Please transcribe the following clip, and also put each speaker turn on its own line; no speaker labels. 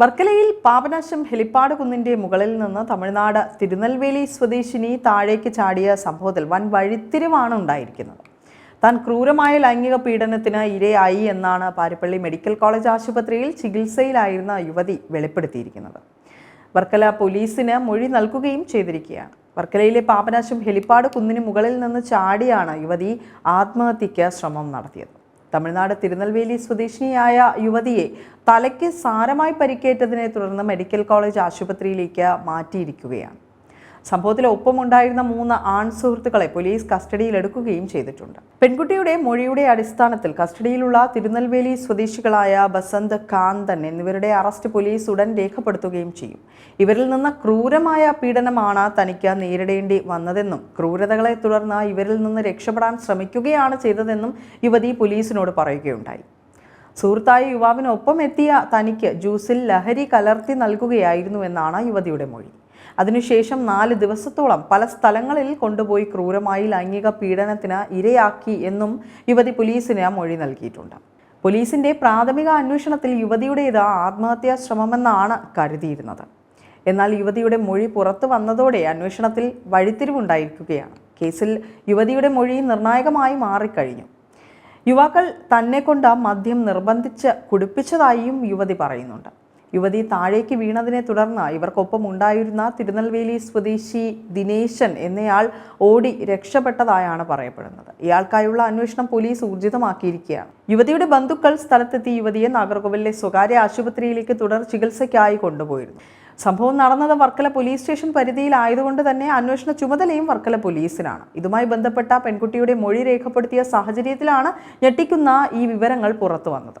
വർക്കലയിൽ പാപനാശം ഹെലിപ്പാട് കുന്നിന്റെ മുകളിൽ നിന്ന് തമിഴ്നാട് തിരുനെൽവേലി സ്വദേശിനി താഴേക്ക് ചാടിയ സംഭവത്തിൽ വൻ വഴിത്തിരിവാണ് ഉണ്ടായിരിക്കുന്നത്. താൻ ക്രൂരമായ ലൈംഗിക പീഡനത്തിന് ഇരയായി എന്നാണ് പാരിപ്പള്ളി മെഡിക്കൽ കോളേജ് ആശുപത്രിയിൽ ചികിത്സയിലായിരുന്ന യുവതി വെളിപ്പെടുത്തിയിരിക്കുന്നത്. വർക്കല പോലീസിന് മൊഴി നൽകുകയും ചെയ്തിരിക്കുകയാണ്. വർക്കലയിലെ പാപനാശം ഹെലിപ്പാട് കുന്നിന് മുകളിൽ നിന്ന് ചാടിയാണ് യുവതി ആത്മഹത്യയ്ക്ക് ശ്രമം നടത്തിയത്. തമിഴ്നാട് തിരുനെൽവേലി സ്വദേശിനിയായ യുവതിയെ തലയ്ക്ക് സാരമായി പരിക്കേറ്റതിനെ തുടർന്ന് മെഡിക്കൽ കോളേജ് ആശുപത്രിയിലേക്ക് മാറ്റിയിരിക്കുകയാണ്. സംഭവത്തിൽ ഒപ്പമുണ്ടായിരുന്ന മൂന്ന് ആൺ സുഹൃത്തുക്കളെ പോലീസ് കസ്റ്റഡിയിലെടുക്കുകയും ചെയ്തിട്ടുണ്ട്. പെൺകുട്ടിയുടെ മൊഴിയുടെ അടിസ്ഥാനത്തിൽ കസ്റ്റഡിയിലുള്ള തിരുനെൽവേലി സ്വദേശികളായ ബസന്ത് കാന്തൻ എന്നിവരുടെ അറസ്റ്റ് പോലീസ് ഉടൻ രേഖപ്പെടുത്തുകയും ചെയ്യും. ഇവരിൽ നിന്ന് ക്രൂരമായ പീഡനമാണ് തനിക്ക് നേരിടേണ്ടി വന്നതെന്നും ക്രൂരതകളെ തുടർന്ന് ഇവരിൽ നിന്ന് രക്ഷപ്പെടാൻ ശ്രമിക്കുകയാണ് ചെയ്തതെന്നും യുവതി പോലീസിനോട് പറയുകയുണ്ടായി. സുഹൃത്തായ യുവാവിനൊപ്പം എത്തിയ തനിക്ക് ജ്യൂസിൽ ലഹരി കലർത്തി നൽകുകയായിരുന്നു എന്നാണ് യുവതിയുടെ മൊഴി. അതിനുശേഷം നാല് ദിവസത്തോളം പല സ്ഥലങ്ങളിൽ കൊണ്ടുപോയി ക്രൂരമായി ലൈംഗിക പീഡനത്തിന് ഇരയാക്കി എന്നും യുവതി പോലീസിന് മൊഴി നൽകിയിട്ടുണ്ട്. പോലീസിന്റെ പ്രാഥമിക അന്വേഷണത്തിൽ യുവതിയുടേത് ആത്മഹത്യാ ശ്രമമെന്നാണ് കരുതിയിരുന്നത്. എന്നാൽ യുവതിയുടെ മൊഴി പുറത്തു വന്നതോടെ അന്വേഷണത്തിൽ വഴിത്തിരിവുണ്ടായിരിക്കുകയാണ്. കേസിൽ യുവതിയുടെ മൊഴി നിർണായകമായി മാറിക്കഴിഞ്ഞു. യുവാക്കൾ തന്നെ കൊണ്ട് മദ്യം നിർബന്ധിച്ച് കുടിപ്പിച്ചതായും യുവതി പറയുന്നുണ്ട്. യുവതി താഴേക്ക് വീണതിനെ തുടർന്ന് ഇവർക്കൊപ്പം ഉണ്ടായിരുന്ന തിരുനെൽവേലി സ്വദേശി ദിനേശൻ എന്നയാൾ ഓടി രക്ഷപ്പെട്ടതായാണ് പറയപ്പെടുന്നത്. ഇയാൾക്കായുള്ള അന്വേഷണം പോലീസ് ഊർജിതമാക്കിയിരിക്കുകയാണ്. യുവതിയുടെ ബന്ധുക്കൾ സ്ഥലത്തെത്തി യുവതിയെ നാഗർകോവിലെ സ്വകാര്യ ആശുപത്രിയിലേക്ക് തുടർ ചികിത്സയ്ക്കായി കൊണ്ടുപോയിരുന്നു. സംഭവം നടന്നത് വർക്കല പോലീസ് സ്റ്റേഷൻ പരിധിയിലായതുകൊണ്ട് തന്നെ അന്വേഷണ ചുമതലയും വർക്കല പോലീസിനാണ്. ഇതുമായി ബന്ധപ്പെട്ട പെൺകുട്ടിയുടെ മൊഴി രേഖപ്പെടുത്തിയ സാഹചര്യത്തിലാണ് ഞെട്ടിക്കുന്ന ഈ വിവരങ്ങൾ പുറത്തു വന്നത്